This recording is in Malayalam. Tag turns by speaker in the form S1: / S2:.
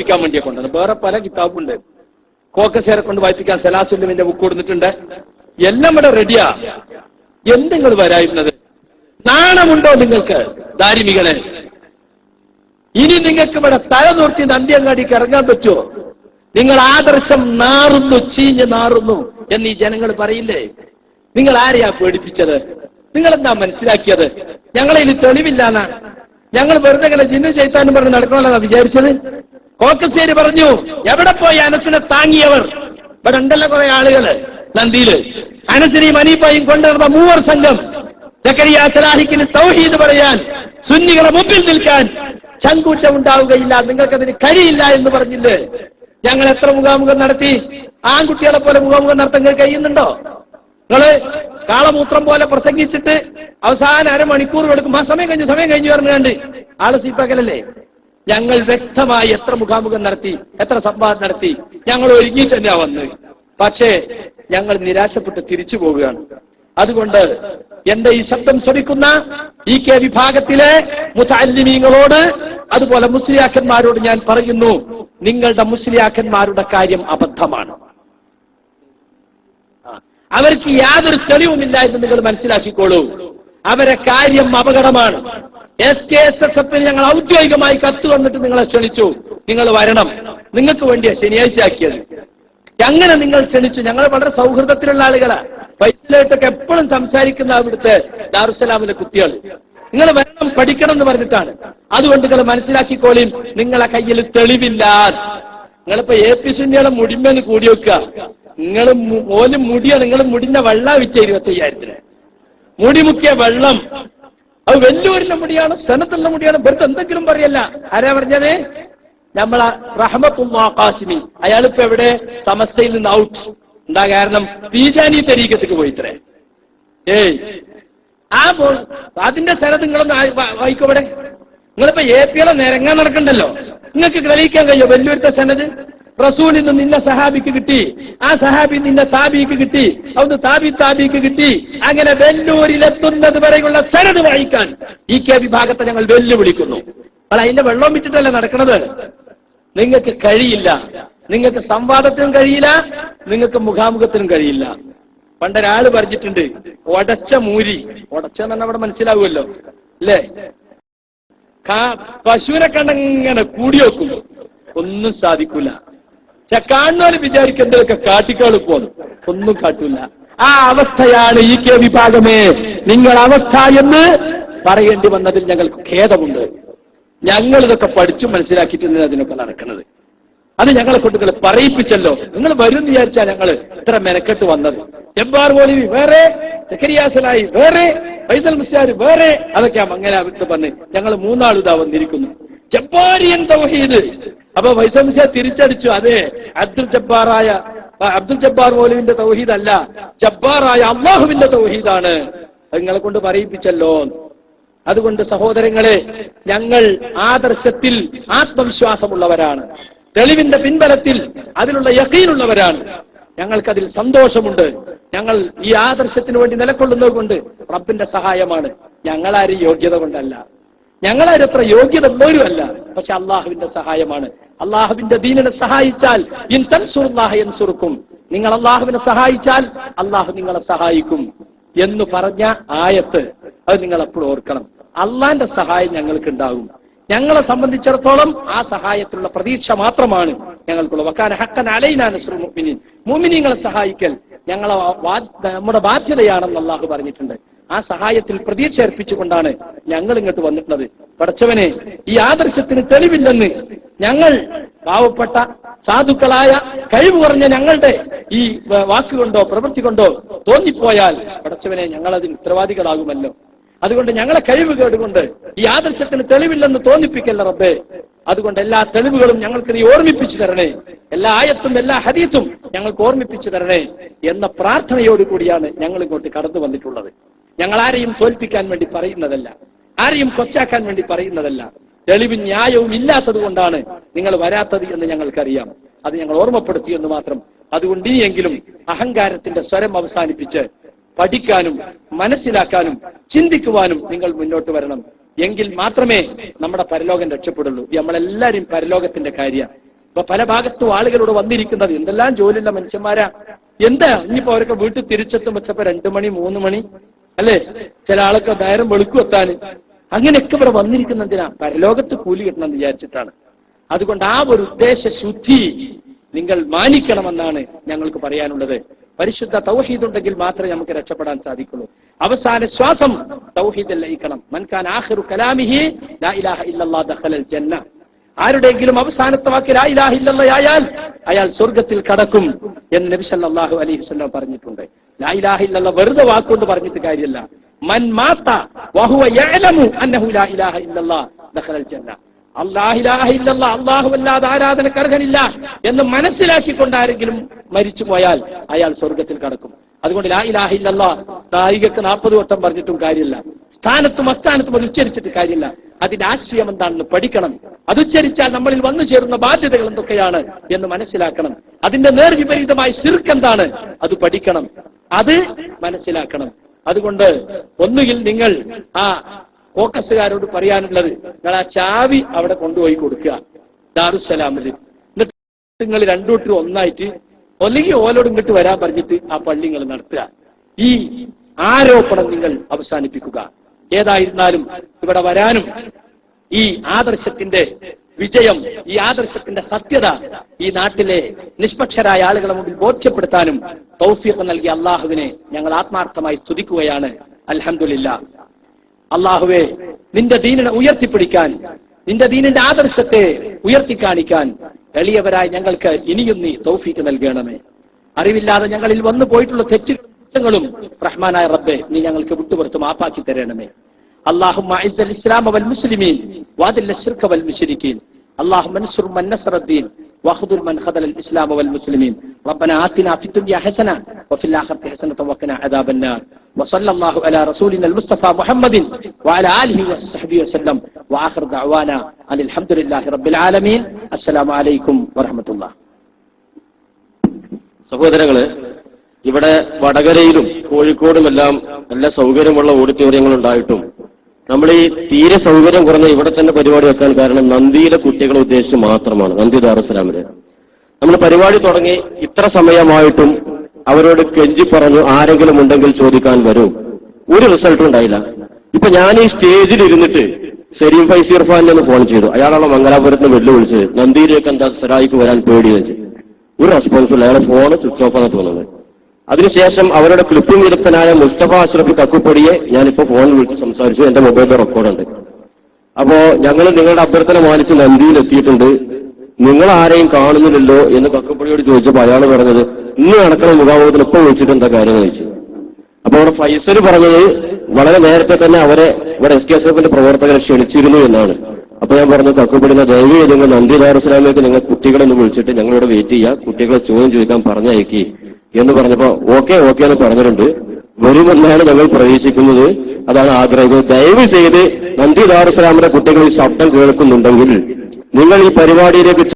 S1: വായിപ്പിക്കാൻ വേണ്ടിയാ കൊണ്ടത് വേറെ പല കിതാബുണ്ട്. കോക്കസേറെ കൊണ്ട് വായിപ്പിക്കാൻ സലാസുല്ലമിന്റെ ബുക്ക് കൊടുത്തിട്ടുണ്ട്. എല്ലാം ഇവിടെ റെഡിയാ എന്ത് നിങ്ങൾ വരായിരുന്നത്? നാണമുണ്ടോ നിങ്ങൾക്ക് ദാരിമികളെ? ഇനി നിങ്ങൾക്ക് ഇവിടെ തല നിർത്തി നന്ദിയങ്ങാടിക്ക് ഇറങ്ങാൻ പറ്റുമോ? നിങ്ങൾ ആദർശം നാറുന്നു ചീഞ്ഞ് നാറുന്നു എന്ന് ഈ ജനങ്ങൾ പറയില്ലേ? നിങ്ങൾ ആരെയാ പേടിപ്പിച്ചത്? നിങ്ങൾ എന്താ മനസ്സിലാക്കിയത്? ഞങ്ങളെ ഇനി തെളിവില്ലാന്നാ? ഞങ്ങൾ വെറുതെ ഇങ്ങനെ ജിന്നു ചെയ്താനും പറഞ്ഞ് നടക്കണമെന്നാ വിചാരിച്ചത്? കോക്കസേരി പറഞ്ഞു എവിടെ പോയി അനസിനെ താങ്ങിയവർ? ഇവിടെ ഉണ്ടല്ലോ കുറെ ആളുകൾ നന്ദിയിൽ. അനസിനെയും അനീഫയും കൊണ്ടുവന്ന മൂവർ സംഘം സക്കരിയ സലാഹിക്കിന് തൗഹീദ് പറയാൻ സുന്നികളെ മുമ്പിൽ നിൽക്കാൻ ചങ്കൂറ്റം ഉണ്ടാവുകയില്ല നിങ്ങൾക്കതിന് കഴിയില്ല എന്ന് പറഞ്ഞില്ലേ ഞങ്ങൾ എത്ര മുഖാമുഖം നടത്തി? ആൺകുട്ടികളെ പോലെ മുഖാമുഖം നടത്താൻ കഴിയുന്നുണ്ടോ? നിങ്ങൾ കാളമൂത്രം പോലെ പ്രസംഗിച്ചിട്ട് അവസാനം അരമണിക്കൂർ കൊടുക്കും ആ സമയം കഴിഞ്ഞു സമയം കഴിഞ്ഞു പറഞ്ഞുകൊണ്ട് ആൾ സ്വീപ്പാക്കലല്ലേ ഞങ്ങൾ വ്യക്തമായി എത്ര മുഖാമുഖം നടത്തി എത്ര സംവാദം നടത്തി ഞങ്ങൾ ഒരുങ്ങി തന്നെയാ വന്ന്. പക്ഷേ ഞങ്ങൾ നിരാശപ്പെട്ട് തിരിച്ചു പോവുകയാണ്. അതുകൊണ്ട് എന്റെ ഈ ശബ്ദം ശ്രമിക്കുന്ന ഈ കെ വിഭാഗത്തിലെ മുതാലിമീങ്ങളോട് അതുപോലെ മുസ്ലിയാക്കന്മാരോട് ഞാൻ പറയുന്നു നിങ്ങളുടെ മുസ്ലിയാക്കന്മാരുടെ കാര്യം അബദ്ധമാണ്. അവർക്ക് യാതൊരു തെളിവുമില്ല എന്ന് നിങ്ങൾ മനസ്സിലാക്കിക്കോളൂ. അവരെ കാര്യം അപകടമാണ്. എസ് കെ എസ് എസ് എഫിൽ ഞങ്ങൾ ഔദ്യോഗികമായി കത്ത് വന്നിട്ട് നിങ്ങളെ ക്ഷണിച്ചു. നിങ്ങൾ വരണം. നിങ്ങൾക്ക് വേണ്ടിയാ ശനിയാഴ്ച ആക്കിയത് അങ്ങനെ നിങ്ങൾ ക്ഷണിച്ചു. ഞങ്ങൾ വളരെ സൗഹൃദത്തിലുള്ള ആളുകളാ. പൈസയിലായിട്ടൊക്കെ എപ്പോഴും സംസാരിക്കുന്ന അവിടുത്തെ ദാറുസലാമിലെ കുട്ടികൾ. നിങ്ങൾ വരണം പഠിക്കണം എന്ന് പറഞ്ഞിട്ടാണ്. അതുകൊണ്ട് നിങ്ങൾ മനസ്സിലാക്കിക്കോളിയും നിങ്ങളെ കയ്യിൽ തെളിവില്ല. നിങ്ങളിപ്പോ എ പി സുന്നിയുടെ മുടിമെന്ന് കൂടി വെക്കുക. നിങ്ങൾ ഓലും മുടിയ നിങ്ങൾ മുടിഞ്ഞ വെള്ള വിറ്റ ഇരുപത്തി അയ്യായിരത്തിന് മുടിമുക്കിയ വെള്ളം അത് വെല്ലൂരിൽ മുടിയാണ് സനത്തുള്ള മുടിയാണ്. വെറുതെ എന്തെങ്കിലും പറയല്ല. ആരാ പറഞ്ഞത്? നമ്മളെ റഹമത്തുള്ള കാസിമി അയാളിപ്പോ എവിടെ? സമസ്യയിൽ നിന്ന് ഔട്ട് എന്താ കാരണം? തീജാനി തരീക്കത്തേക്ക് പോയിത്രേ. ഏയ്. ആ പോ അതിന്റെ സ്ഥലത്ത് നിങ്ങളൊന്ന് വായിക്കോടെ നിങ്ങളിപ്പോ എ പി പികളെ നിരങ്ങാൻ നടക്കണ്ടല്ലോ. നിങ്ങൾക്ക് ഗ്രഹിക്കാൻ കഴിയോ വെല്ലൂരത്തെ സനത്? റസൂലിൽ നിന്ന് നിന്നെ സഹാബിക്ക് കിട്ടി. ആ സഹാബി നിന്നെ താബിക്ക് കിട്ടി. അവിടുന്ന് താബി താബിക്ക് കിട്ടി. അങ്ങനെ വെല്ലൂരിലെത്തുന്നത് വരെയുള്ള സനത് വായിക്കാൻ ഈ കെ വിഭാഗത്തെ ഞങ്ങൾ വെല്ലുവിളിക്കുന്നു. അല്ല അതിന്റെ വെള്ളം വിറ്റിട്ടല്ലേ നടക്കുന്നത് നിങ്ങൾക്ക് കഴിയില്ല. നിങ്ങൾക്ക് സംവാദത്തിനും കഴിയില്ല. നിങ്ങൾക്ക് മുഖാമുഖത്തിനും കഴിയില്ല. പണ്ടൊരാൾ പറഞ്ഞിട്ടുണ്ട് ഒടച്ച മൂരി. ഒടച്ച എന്ന് പറഞ്ഞാൽ അവിടെ മനസ്സിലാവുമല്ലോ. അല്ലേ? പശുവിനെ കണ്ടങ്ങനെ കൂടി വെക്കും. ഒന്നും സാധിക്കൂല. പക്ഷെ കാണുന്നവര് വിചാരിക്കും എന്തൊക്കെ കാട്ടിക്കാൾ പോന്നു ഒന്നും കാട്ടൂല. ആ അവസ്ഥയാണ് ഈ കെ വിഭാഗമേ. നിങ്ങൾ അവസ്ഥ എന്ന് പറയേണ്ടി വന്നതിൽ ഞങ്ങൾക്ക് ഖേദമുണ്ട്. ഞങ്ങൾ ഇതൊക്കെ പഠിച്ചു മനസ്സിലാക്കിയിട്ടുണ്ട് അതിനൊക്കെ നടക്കുന്നത്. അത് ഞങ്ങളെ കൊണ്ട് നിങ്ങൾ പറയിപ്പിച്ചല്ലോ. നിങ്ങൾ വരും വിചാരിച്ചാ ഞങ്ങൾ ഇത്ര മെനക്കെട്ട് വന്നത്. ജബ്ബാർ മൗലവി വേറെ സക്കരിയാസലായി വേറെ ഫൈസൽ മുസ്യാർ വേറെ അതൊക്കെ അങ്ങനെ അവർക്ക് പറഞ്ഞ് ഞങ്ങൾ മൂന്നാളിതാ വന്നിരിക്കുന്നു. ജബ്ബാരിയൻ തൗഹീദ്. അപ്പൊ മുസ്യാർ തിരിച്ചടിച്ചു. അതെ അബ്ദുൽ ജബ്ബാറായ അബ്ദുൽ ജബ്ബാർ മൗലവിന്റെ തൗഹീദ് അല്ല ജബ്ബാറായ അള്ളാഹുവിന്റെ തൗഹീദാണ്. നിങ്ങളെ കൊണ്ട് പറയിപ്പിച്ചല്ലോ. അതുകൊണ്ട് സഹോദരങ്ങളെ ഞങ്ങൾ ആദർശത്തിൽ ആത്മവിശ്വാസമുള്ളവരാണ്. തെളിവിന്റെ പിൻബലത്തിൽ അതിലുള്ള യക്കീനുള്ളവരാണ് ഞങ്ങൾക്കതിൽ സന്തോഷമുണ്ട്. ഞങ്ങൾ ഈ ആദർശത്തിന് വേണ്ടി നിലകൊള്ളുന്നത് കൊണ്ട് റബ്ബിന്റെ സഹായമാണ്. ഞങ്ങളാരും യോഗ്യത കൊണ്ടല്ല. ഞങ്ങളാരും അത്ര യോഗ്യത ഉള്ളവരുമല്ല പക്ഷെ അള്ളാഹുവിന്റെ സഹായമാണ്. അള്ളാഹുവിന്റെ ദീനിനെ സഹായിച്ചാൽ ഇൻ എൻസുറുക്കും നിങ്ങൾ അള്ളാഹുവിനെ സഹായിച്ചാൽ അള്ളാഹു നിങ്ങളെ സഹായിക്കും എന്ന് പറഞ്ഞ ആയത്ത് അത് നിങ്ങൾ എപ്പോഴും ഓർക്കണം. അള്ളാന്റെ സഹായം ഞങ്ങൾക്ക് ഉണ്ടാകും ഞങ്ങളെ സംബന്ധിച്ചിടത്തോളം ആ സഹായത്തിലുള്ള പ്രതീക്ഷ മാത്രമാണ് ഞങ്ങൾക്കുള്ളത്. വക്കാൻ ഹക്കൻ അലൈനാണ് മുഅ്മിനീൻ. മുഅ്മിനീങ്ങളെ സഹായിക്കൽ ഞങ്ങളെ നമ്മുടെ ബാധ്യതയാണെന്ന് അള്ളാഹു പറഞ്ഞിട്ടുണ്ട്. ആ സഹായത്തിൽ പ്രതീക്ഷ അർപ്പിച്ചുകൊണ്ടാണ് ഞങ്ങൾ ഇങ്ങോട്ട് വന്നിട്ടുള്ളത്. പടച്ചവനെ ഈ ആദർശത്തിന് തെളിവില്ലെന്ന് ഞങ്ങൾ പാവപ്പെട്ട സാധുക്കളായ കഴിവ് കുറഞ്ഞ ഞങ്ങളുടെ ഈ വാക്കുകൊണ്ടോ പ്രവൃത്തി കൊണ്ടോ തോന്നിപ്പോയാൽ പടച്ചവനെ ഞങ്ങൾ അതിന് ഉത്തരവാദികളാകുമല്ലോ. അതുകൊണ്ട് ഞങ്ങളെ കഴിവ് കേടുകൊണ്ട് ഈ ആദർശത്തിന് തെളിവില്ലെന്ന് തോന്നിപ്പിക്കല്ല റബ്ബേ. അതുകൊണ്ട് എല്ലാ തെളിവുകളും ഞങ്ങൾക്ക് നീ ഓർമ്മിപ്പിച്ചു തരണേ. എല്ലാ ആയത്തും എല്ലാ ഹദീത്തും ഞങ്ങൾക്ക് ഓർമ്മിപ്പിച്ചു തരണേ എന്ന പ്രാർത്ഥനയോട് കൂടിയാണ് ഞങ്ങൾ ഇങ്ങോട്ട് കടന്നു വന്നിട്ടുള്ളത്. ഞങ്ങൾ ആരെയും തോൽപ്പിക്കാൻ വേണ്ടി പറയുന്നതല്ല. ആരെയും കൊച്ചാക്കാൻ വേണ്ടി പറയുന്നതല്ല. തെളിവും ന്യായവും ഇല്ലാത്തത് കൊണ്ടാണ് നിങ്ങൾ വരാത്തത് എന്ന് ഞങ്ങൾക്കറിയാം. അത് ഞങ്ങൾ ഓർമ്മപ്പെടുത്തി എന്ന് മാത്രം. അതുകൊണ്ട് ഇനിയെങ്കിലും അഹങ്കാരത്തിന്റെ സ്വരം അവസാനിപ്പിച്ച് പഠിക്കാനും മനസ്സിലാക്കാനും ചിന്തിക്കുവാനും നിങ്ങൾ മുന്നോട്ട് വരണം. എങ്കിൽ മാത്രമേ നമ്മുടെ പരലോകം രക്ഷപ്പെടുള്ളൂ. നമ്മളെല്ലാരും പരലോകത്തിന്റെ കാര്യമാണ് ഇപ്പൊ പല ഭാഗത്തും ആളുകളോട് വന്നിരിക്കുന്നത് എന്തെല്ലാം ജോലിയുള്ള മനുഷ്യന്മാരാ. എന്താ? ഇനിയിപ്പോ അവരൊക്കെ വീട്ടിൽ തിരിച്ചെത്തും വെച്ചപ്പോ രണ്ടു മണി മൂന്ന് മണി അല്ലേ? ചില ആളൊക്കെ നേരം വെളുക്കും എത്താൻ അങ്ങനെയൊക്കെ ഇവിടെ വന്നിരിക്കുന്നതിനാ പരലോകത്ത് കൂലി കിട്ടണം എന്ന് വിചാരിച്ചിട്ടാണ്. അതുകൊണ്ട് ആ ഒരു ഉദ്ദേശ ശുദ്ധി നിങ്ങൾ മാനിക്കണമെന്നാണ് ഞങ്ങൾക്ക് പറയാനുള്ളത്. പരിശുദ്ധ തൗഹീദ് ഉണ്ടെങ്കിൽ മാത്രമേ നമുക്ക് രക്ഷപ്പെടാൻ സാധിക്കുള്ളൂ. അവസാന ശ്വാസം തൗഹീദ് ലയിക്കണം മൻഖാൻ ആഖിറു കലാമിഹി ലാ ഇലാഹ ഇല്ലല്ലാഹ് ജന്ന. ആരുടെയെങ്കിലും അവസാനത്തെ വാക്ക് ലാ ഇലാഹ ഇല്ലല്ലാഹ് ആയാൽ അയാൾ സ്വർഗത്തിൽ കടക്കും എന്ന് നബി സല്ലല്ലാഹു അലൈഹി വസല്ലം പറഞ്ഞിട്ടുണ്ട്. ലാ ഇലാഹ ഇല്ലല്ലാഹ് വെറുതെ വാക്കുകൊണ്ട് പറഞ്ഞിട്ട് കാര്യമല്ല മൻ വഹുവ യഅലമു അന്നഹു ലാ ഇലാഹ ഇല്ലല്ലാഹ് ജന്ന. എന്ന് മനസ്സിലാക്കിക്കൊണ്ട് ആരെങ്കിലും മരിച്ചു പോയാൽ അയാൾ സ്വർഗത്തിൽ കടക്കും. അതുകൊണ്ട് ലാ ഇലാഹില്ല കായികക്ക് നാൽപ്പത് വട്ടം പറഞ്ഞിട്ടും കാര്യമില്ല സ്ഥാനത്തും അസ്ഥാനത്തും അത് ഉച്ചരിച്ചിട്ട് കാര്യമില്ല. അതിന്റെ ആശയം എന്താണെന്ന് പഠിക്കണം. അത് ഉച്ചരിച്ചാൽ നമ്മളിൽ വന്നു ചേരുന്ന ബാധ്യതകൾ എന്തൊക്കെയാണ് എന്ന് മനസ്സിലാക്കണം. അതിന്റെ നേർവിപരീതമായ എന്താണ്? അത് പഠിക്കണം. അത് മനസ്സിലാക്കണം. അതുകൊണ്ട് ഒന്നുകിൽ നിങ്ങൾ ആ കോക്കസുകാരോട് പറയാനുള്ളത് നിങ്ങൾ ആ ചാവി അവിടെ കൊണ്ടുപോയി കൊടുക്കുക. ദാറുസലാമിൽ എന്നിട്ട് നിങ്ങൾ രണ്ടൂട്ടരും ഒന്നായിട്ട് ഒല്ലെങ്കിൽ ഓലോട് ഇങ്ങോട്ട് വരാൻ പറഞ്ഞിട്ട് ആ പള്ളി നിങ്ങൾ നടത്തുക. ഈ ആരോപണം നിങ്ങൾ അവസാനിപ്പിക്കുക. ഏതായിരുന്നാലും ഇവിടെ വരാനും ഈ ആദർശത്തിന്റെ വിജയം ഈ ആദർശത്തിന്റെ സത്യത ഈ നാട്ടിലെ നിഷ്പക്ഷരായ ആളുകളെ മുമ്പിൽ ബോധ്യപ്പെടുത്താനും തൗഫീഖ് നൽകിയ അള്ളാഹുവിനെ ഞങ്ങൾ ആത്മാർത്ഥമായി സ്തുതിക്കുകയാണ്. അൽഹംദുലില്ലാ. അള്ളാഹുവെ നിന്റെ ദീനിനെ ഉയർത്തിപ്പിടിക്കാൻ നിന്റെ ദീനിന്റെ ആദർശത്തെ ഉയർത്തി കാണിക്കാൻ എളിയവരായി ഞങ്ങൾക്ക് ഇനിയും നീ തൗഫീക്ക് നൽകണമേ. അറിവില്ലാതെ ഞങ്ങളിൽ വന്നു പോയിട്ടുള്ള തെറ്റുകളും റഹ്മാനായ റബ്ബെ നീ ഞങ്ങൾക്ക് വിട്ടുപുറത്ത് മാപ്പാക്കി തരണമേ. اللهم اعز الاسلام والمسلمين واذل الشرك والمشركين اللهم انصر من نصر الدين واخذل من خذل الاسلام والمسلمين ربنا آتنا في الدنيا حسنه وفي الاخره حسنه وقنا عذاب النار وصلى الله على رسولنا المصطفى محمد وعلى اله وصحبه وسلم واخر دعوانا ان الحمد لله رب العالمين السلام عليكم ورحمه الله
S2: സഹോദരങ്ങള് ഇവിടെ വടകരയിലും കോഴിക്കോടും എല്ലാം നല്ല സൗകര്യമുള്ള ഓഡിറ്റോറിയങ്ങൾ ഉണ്ടായിട്ടും നമ്മൾ ഈ തീരെ സൗകര്യം കുറഞ്ഞ ഇവിടെ തന്നെ പരിപാടി വെക്കാൻ കാരണം നന്ദിയിലെ കുട്ടികളെ ഉദ്ദേശിച്ച് മാത്രമാണ്. നന്ദി ദാറുസലാമിൽ നമ്മൾ പരിപാടി തുടങ്ങി ഇത്ര സമയമായിട്ടും അവരോട് കെഞ്ചി പറഞ്ഞു ആരെങ്കിലും ഉണ്ടെങ്കിൽ ചോദിക്കാൻ വരൂ. ഒരു റിസൾട്ടും ഉണ്ടായില്ല. ഇപ്പൊ ഞാൻ ഈ സ്റ്റേജിൽ ഇരുന്നിട്ട് സരീം ഫൈസി ഇർഫാൻ എന്ന് ഫോൺ ചെയ്തു. അയാളാണ് മംഗലാപുരത്ത് നിന്ന് വെല്ലുവിളിച്ചത്? നന്ദിയിലേക്ക് എന്താ സരായിക്ക് വരാൻ പേടിയെന്ന് ഒരു ഒരു റെസ്പോൺസില്ല അയാളെ ഫോൺ സ്വിച്ച് ഓഫ് ആണ് തോന്നുന്നത് അതിനുശേഷം അവരുടെ ക്ലിപ്പിംഗ് വിദഗ്ധനായ മുസ്തഫ അഷ്റഫ് കക്കുപ്പൊടിയെ ഞാനിപ്പോ ഫോണിൽ വിളിച്ച് സംസാരിച്ചു. എന്റെ മൊബൈലിൽ റെക്കോർഡുണ്ട്. അപ്പോ ഞങ്ങൾ നിങ്ങളുടെ അഭ്യർത്ഥന മാനിച്ച് നന്ദിയിൽ എത്തിയിട്ടുണ്ട്. നിങ്ങൾ ആരെയും കാണുന്നില്ലല്ലോ എന്ന് കക്കുപ്പൊടിയോട് ചോദിച്ചപ്പോൾ അയാൾ പറഞ്ഞത് ഇന്ന് നടക്കുന്ന മുഖാമുഖത്തിൽ ഇപ്പൊ വിളിച്ചിട്ട് എന്താ കാര്യം ചോദിച്ചു. അപ്പൊ അവിടെ ഫൈസൽ പറഞ്ഞത് വളരെ നേരത്തെ തന്നെ അവരെ ഇവിടെ എസ് കെ എസ് എഫിന്റെ പ്രവർത്തകരെ ക്ഷണിച്ചിരുന്നു എന്നാണ്. അപ്പൊ ഞാൻ പറഞ്ഞു കക്കുപിടിന ദയവ് നിങ്ങൾ നന്ദി ദാറുസ്ലാമിലേക്ക് നിങ്ങൾ കുട്ടികളെ ഒന്ന് വിളിച്ചിട്ട് ഞങ്ങളിവിടെ വെയിറ്റ് ചെയ്യുക കുട്ടികളെ ചോദ്യം ചോദിക്കാൻ പറഞ്ഞയക്കി. എന്ന് പറഞ്ഞപ്പോ ഓക്കെ ഓക്കെ എന്ന് പറഞ്ഞിട്ടുണ്ട്. വരുമെന്നാണ് ഞങ്ങൾ പ്രതീക്ഷിക്കുന്നത്. അതാണ് ആഗ്രഹിക്കുന്നത് ദയവ് ചെയ്ത് നന്ദി ദാറുസ്ലാമിന്റെ കുട്ടികൾ ഈ ശബ്ദം കേൾക്കുന്നുണ്ടെങ്കിൽ നിങ്ങൾ ഈ പരിപാടിയിലേക്ക്